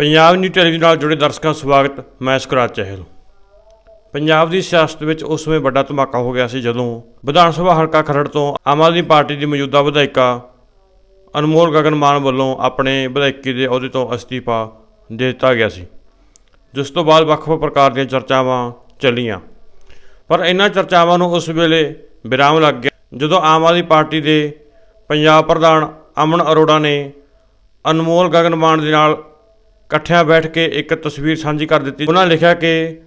Punjab news television ਨਾਲ ਜੁੜੇ ਦਰਸ਼ਕਾਂ ਸਵਾਗਤ, ਮੈਂ ਸੁਖਰਾਜ ਚਹਿਲ। ਪੰਜਾਬ ਦੀ ਸਿਆਸਤ ਵਿੱਚ ਉਸ ਸਮੇਂ ਵੱਡਾ ਧਮਾਕਾ ਹੋ ਗਿਆ ਸੀ ਜਦੋਂ ਵਿਧਾਨ ਸਭਾ ਹਲਕਾ ਖਰੜ ਤੋਂ ਆਮ ਆਦਮੀ ਪਾਰਟੀ ਦੀ ਮੌਜੂਦਾ ਵਿਧਾਇਕਾ ਅਨਮੋਲ ਗਗਨ ਮਾਨ ਵੱਲੋਂ ਆਪਣੇ ਵਿਧਾਇਕੀ ਦੇ ਅਹੁਦੇ ਤੋਂ ਅਸਤੀਫਾ ਦੇ ਦਿੱਤਾ ਗਿਆ ਸੀ, ਜਿਸ ਤੋਂ ਬਾਅਦ ਵੱਖ-ਵੱਖ ਪ੍ਰਕਾਰ ਦੀਆਂ ਚਰਚਾਵਾਂ ਚੱਲੀਆਂ। ਪਰ ਇਹਨਾਂ ਚਰਚਾਵਾਂ ਨੂੰ ਉਸ ਵੇਲੇ ਵਿਰਾਮ ਲੱਗ ਗਿਆ ਜਦੋਂ ਆਮ ਆਦਮੀ ਪਾਰਟੀ ਦੇ ਪੰਜਾਬ ਪ੍ਰਧਾਨ ਅਮਨ ਅਰੋੜਾ ਨੇ ਅਨਮੋਲ ਗਗਨ ਮਾਨ ਦੇ ਨਾਲ ਇਕੱਠਿਆਂ ਬੈਠ ਕੇ ਇੱਕ ਤਸਵੀਰ ਸਾਂਝੀ ਕਰ ਦਿੱਤੀ। ਉਹਨਾਂ ਲਿਖਿਆ ਕਿ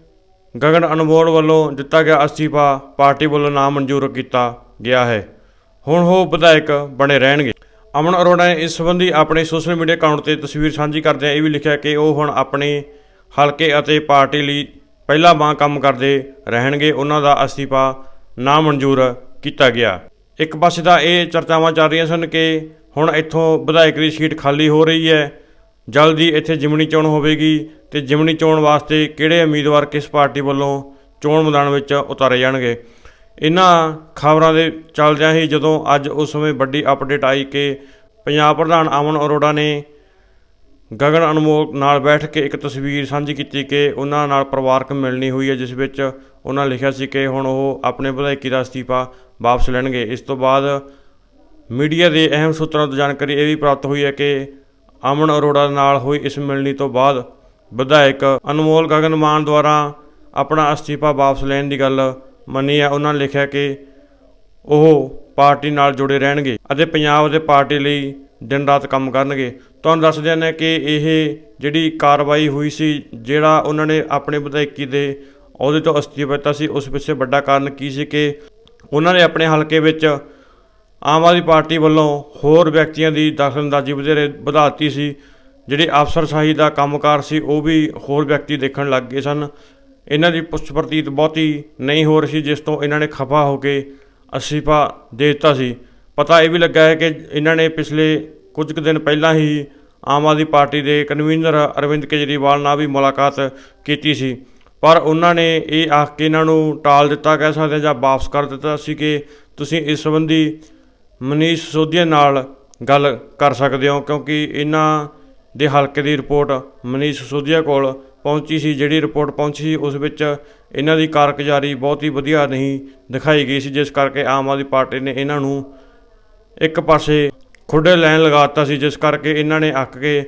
ਗਗਨ ਅਨਮੋਲ ਵੱਲੋਂ ਦਿੱਤਾ ਗਿਆ ਅਸਤੀਫਾ ਪਾਰਟੀ ਵੱਲੋਂ ਨਾ ਮਨਜ਼ੂਰ ਕੀਤਾ ਗਿਆ ਹੈ। ਹੁਣ ਉਹ ਵਿਧਾਇਕ ਬਣੇ ਰਹਿਣਗੇ। ਅਮਨ ਅਰੋੜਾ ਨੇ ਇਸ ਸੰਬੰਧੀ ਆਪਣੇ ਸੋਸ਼ਲ ਮੀਡੀਆ ਅਕਾਊਂਟ ਤੇ ਤਸਵੀਰ ਸਾਂਝੀ ਕਰਦਿਆਂ ਇਹ ਵੀ ਲਿਖਿਆ ਕਿ ਉਹ ਹੁਣ ਆਪਣੇ ਹਲਕੇ ਅਤੇ ਪਾਰਟੀ ਲਈ ਪਹਿਲਾ ਬਾਂ ਕੰਮ ਕਰਦੇ ਰਹਿਣਗੇ। ਉਹਨਾਂ ਦਾ ਅਸਤੀਫਾ ਨਾ ਮਨਜ਼ੂਰ ਕੀਤਾ ਗਿਆ। ਇੱਕ ਪਾਸੇ ਤਾਂ ਇਹ ਚਰਚਾਵਾਂ ਚੱਲ ਰਹੀਆਂ ਸਨ ਕਿ ਹੁਣ ਇੱਥੋਂ ਵਿਧਾਇਕ ਦੀ ਸੀਟ ਖਾਲੀ ਹੋ ਰਹੀ ਹੈ। ਜਲਦੀ ਇੱਥੇ ਜਿਮਣੀ ਚੋਣ ਹੋਵੇਗੀ ਤੇ ਜਿਮਣੀ ਚੋਣ ਵਾਸਤੇ ਕਿਹੜੇ ਉਮੀਦਵਾਰ ਕਿਸ ਪਾਰਟੀ ਵੱਲੋਂ ਚੋਣ ਮੈਦਾਨ ਵਿੱਚ ਉਤਾਰੇ ਜਾਣਗੇ। ਇਹਨਾਂ ਖਬਰਾਂ ਦੇ ਚੱਲਦਿਆਂ ਹੀ ਜਦੋਂ ਅੱਜ ਉਸ ਸਮੇਂ ਵੱਡੀ ਅਪਡੇਟ ਆਈ ਕਿ ਪੰਜਾਬ ਪ੍ਰਧਾਨ ਅਮਨ ਅਰੋੜਾ ਨੇ ਗਗਨ ਅਨਮੋਲ ਨਾਲ ਬੈਠ ਕੇ ਇੱਕ ਤਸਵੀਰ ਸਾਂਝੀ ਕੀਤੀ ਕਿ ਉਹਨਾਂ ਨਾਲ ਪਰਿਵਾਰਕ ਮਿਲਣੀ ਹੋਈ ਹੈ, ਜਿਸ ਵਿੱਚ ਉਹਨਾਂ ਲਿਖਿਆ ਸੀ ਕਿ ਹੁਣ ਉਹ ਆਪਣੇ ਵਿਧਾਇਕੀ ਦਾ ਅਸਤੀਫਾ ਵਾਪਸ ਲੈਣਗੇ। ਇਸ ਤੋਂ ਬਾਅਦ ਮੀਡੀਆ ਦੇ ਅਹਿਮ ਸੂਤਰਾਂ ਤੋਂ ਜਾਣਕਾਰੀ ਇਹ ਵੀ ਪ੍ਰਾਪਤ ਹੋਈ ਹੈ ਕਿ ਅਮਨ ਅਰੋੜਾ ਨਾਲ ਹੋਈ ਇਸ ਮਿਲਣੀ ਤੋਂ ਬਾਅਦ ਵਿਧਾਇਕ ਅਨਮੋਲ ਗਗਨ ਮਾਨ ਦੁਆਰਾ ਆਪਣਾ ਅਸਤੀਫਾ ਵਾਪਸ ਲੈਣ ਦੀ ਗੱਲ ਮੰਨੀ ਹੈ। ਉਹਨਾਂ ਨੇ ਲਿਖਿਆ ਕਿ ਉਹ ਪਾਰਟੀ ਨਾਲ ਜੁੜੇ ਰਹਿਣਗੇ ਅਤੇ ਪੰਜਾਬ ਦੇ ਪਾਰਟੀ ਲਈ ਦਿਨ ਰਾਤ ਕੰਮ ਕਰਨਗੇ। ਤੁਹਾਨੂੰ ਦੱਸ ਦਿੰਦੇ ਹਾਂ ਕਿ ਇਹ ਜਿਹੜੀ ਕਾਰਵਾਈ ਹੋਈ ਸੀ, ਜਿਹੜਾ ਉਹਨਾਂ ਨੇ ਆਪਣੇ ਵਿਧਾਇਕੀ ਦੇ ਅਹੁਦੇ ਤੋਂ ਅਸਤੀਫਾ ਦਿੱਤਾ ਸੀ, ਉਸ ਪਿੱਛੇ ਵੱਡਾ ਕਾਰਨ ਕੀ ਸੀ ਕਿ ਉਹਨਾਂ ਨੇ ਆਪਣੇ ਹਲਕੇ ਵਿੱਚ ਆਮ ਆਦਮੀ ਪਾਰਟੀ ਵੱਲੋਂ ਹੋਰ ਵਿਅਕਤੀਆਂ ਦੀ ਦਖਲਅੰਦਾਜ਼ੀ ਵਧੇਰੇ ਵਧਾ ਦਿੱਤੀ ਸੀ। ਜਿਹੜੀ ਅਫਸਰਸ਼ਾਹੀ ਦਾ ਕੰਮਕਾਰ ਸੀ, ਉਹ ਵੀ ਹੋਰ ਵਿਅਕਤੀ ਦੇਖਣ ਲੱਗ ਗਏ ਸਨ। ਇਹਨਾਂ ਦੀ ਪੁੱਛ ਬਹੁਤੀ ਨਹੀਂ ਹੋ ਰਹੀ ਸੀ, ਜਿਸ ਤੋਂ ਇਹਨਾਂ ਨੇ ਖਫਾ ਹੋ ਕੇ ਅਸਤੀਫਾ ਦੇ ਦਿੱਤਾ ਸੀ। ਪਤਾ ਇਹ ਵੀ ਲੱਗਾ ਹੈ ਕਿ ਇਹਨਾਂ ਨੇ ਪਿਛਲੇ ਕੁਝ ਕੁ ਦਿਨ ਪਹਿਲਾਂ ਹੀ ਆਮ ਆਦਮੀ ਪਾਰਟੀ ਦੇ ਕਨਵੀਨਰ ਅਰਵਿੰਦ ਕੇਜਰੀਵਾਲ ਨਾਲ ਵੀ ਮੁਲਾਕਾਤ ਕੀਤੀ ਸੀ। ਪਰ ਉਹਨਾਂ ਨੇ ਇਹ ਆਖ ਕੇ ਇਹਨਾਂ ਨੂੰ ਟਾਲ ਦਿੱਤਾ, ਕਹਿ ਸਕਦੇ ਹਾਂ, ਜਾਂ ਵਾਪਸ ਕਰ ਦਿੱਤਾ ਸੀ ਕਿ ਤੁਸੀਂ ਇਸ ਸੰਬੰਧੀ ਮਨੀਸ਼ ਸਿਸੋਦੀਆ ਨਾਲ ਗੱਲ ਕਰ ਸਕਦੇ ਹੋ, ਕਿਉਂਕਿ ਇਹਨਾਂ ਦੇ ਹਲਕੇ ਦੀ ਰਿਪੋਰਟ ਮਨੀਸ਼ ਸਿਸੋਦੀਆ ਕੋਲ ਪਹੁੰਚੀ ਸੀ, ਜਿਹੜੀ ਰਿਪੋਰਟ ਪਹੁੰਚੀ ਸੀ, ਉਸ ਵਿੱਚ ਇਹਨਾਂ ਦੀ ਕਾਰਗੁਜ਼ਾਰੀ ਬਹੁਤ ਹੀ ਵਧੀਆ ਨਹੀਂ ਦਿਖਾਈ ਗਈ ਸੀ, ਜਿਸ ਕਰਕੇ ਆਮ ਆਦਮੀ ਪਾਰਟੀ ਨੇ ਇਹਨਾਂ ਨੂੰ ਇੱਕ ਪਾਸੇ ਖੁੱਡੇ ਲੈਣ ਲਗਾਤਾ ਸੀ, ਜਿਸ ਕਰਕੇ ਇਹਨਾਂ ਨੇ ਅੱਕ ਕੇ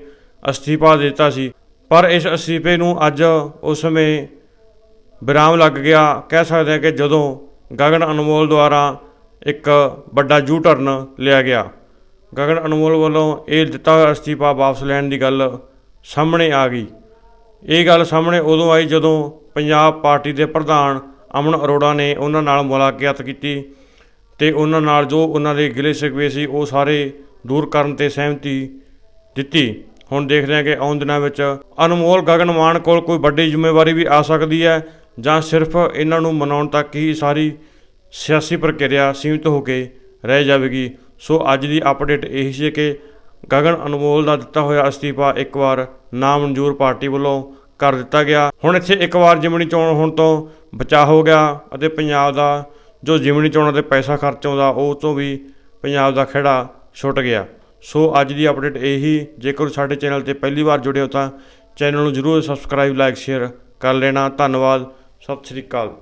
ਅਸਤੀਫਾ ਦਿੱਤਾ ਸੀ। ਪਰ ਇਸ ਅਸਤੀਫੇ ਨੂੰ ਅੱਜ ਉਸ ਸਮੇਂ ਵਿਰਾਮ ਲੱਗ ਗਿਆ। ਕਹਿ ਸਕਦੇ ਹਾਂ ਕਿ ਜਦੋਂ ਗਗਨ ਅਨਮੋਲ ਦੁਆਰਾ ਇੱਕ ਵੱਡਾ ਯੂ ਟਰਨ ਲਿਆ ਗਿਆ। ਗਗਨ ਅਨਮੋਲ ਵੱਲੋਂ ਇਹ ਦਿੱਤਾ ਹੋਇਆ ਅਸਤੀਫਾ ਵਾਪਸ ਲੈਣ ਦੀ ਗੱਲ ਸਾਹਮਣੇ ਆ ਗਈ। ਇਹ ਗੱਲ ਸਾਹਮਣੇ ਉਦੋਂ ਆਈ ਜਦੋਂ ਪੰਜਾਬ ਪਾਰਟੀ ਦੇ ਪ੍ਰਧਾਨ ਅਮਨ ਅਰੋੜਾ ਨੇ ਉਹਨਾਂ ਨਾਲ ਮੁਲਾਕਾਤ ਕੀਤੀ ਤੇ ਉਹਨਾਂ ਨਾਲ ਜੋ ਉਹਨਾਂ ਦੇ ਗਿਲੇ ਸ਼ਿਕਵੇ ਸੀ ਉਹ ਸਾਰੇ ਦੂਰ ਕਰਨ ਤੇ ਸਹਿਮਤੀ ਦਿੱਤੀ। ਹੁਣ ਦੇਖਦੇ ਹਾਂ ਕਿ ਆਉਣ ਦਿਨਾਂ ਵਿੱਚ ਅਨਮੋਲ, ਗਗਨ ਮਾਨ ਕੋਲ ਕੋਈ ਵੱਡੀ ਜ਼ਿੰਮੇਵਾਰੀ ਵੀ ਆ ਸਕਦੀ ਹੈ ਜਾਂ ਸਿਰਫ ਇਹਨਾਂ ਨੂੰ ਮਨਾਉਣ ਤੱਕ ਹੀ ਸਾਰੀ ਸਿਆਸੀ ਪ੍ਰਕਿਰਿਆ ਸੀਮਿਤ ਹੋ ਕੇ ਰਹਿ ਜਾਵੇਗੀ। ਸੋ ਅੱਜ ਦੀ ਅਪਡੇਟ ਇਹ ਸੀ ਕਿ ਗਗਨ ਅਨਮੋਲ ਦਾ ਦਿੱਤਾ ਹੋਇਆ ਅਸਤੀਫਾ ਇੱਕ ਵਾਰ ਨਾ ਮਨਜ਼ੂਰ ਪਾਰਟੀ ਵੱਲੋਂ ਕਰ ਦਿੱਤਾ ਗਿਆ। ਹੁਣ ਇੱਥੇ ਇੱਕ ਵਾਰ ਜਿਮਣੀ ਚੋਣ ਹੋਣ ਤੋਂ ਬਚਾਅ ਹੋ ਗਿਆ ਅਤੇ ਪੰਜਾਬ ਦਾ ਜੋ ਜਿਮਣੀ ਚੋਣਾਂ ਤੇ ਪੈਸਾ ਖਰਚ ਆਉਂਦਾ, ਉਹ ਤੋਂ ਵੀ ਪੰਜਾਬ ਦਾ ਖੇੜਾ ਛੁੱਟ ਗਿਆ। ਸੋ ਅੱਜ ਦੀ ਅਪਡੇਟ ਇਹੀ। ਜੇਕਰ ਸਾਡੇ ਚੈਨਲ ਤੇ ਪਹਿਲੀ ਵਾਰ ਜੁੜੇ ਹੋ ਤਾਂ ਚੈਨਲ ਨੂੰ ਜਰੂਰ ਸਬਸਕ੍ਰਾਈਬ, ਲਾਈਕ, ਸ਼ੇਅਰ ਕਰ ਲੈਣਾ। ਧੰਨਵਾਦ। ਸਤਿ ਸ਼੍ਰੀ ਅਕਾਲ।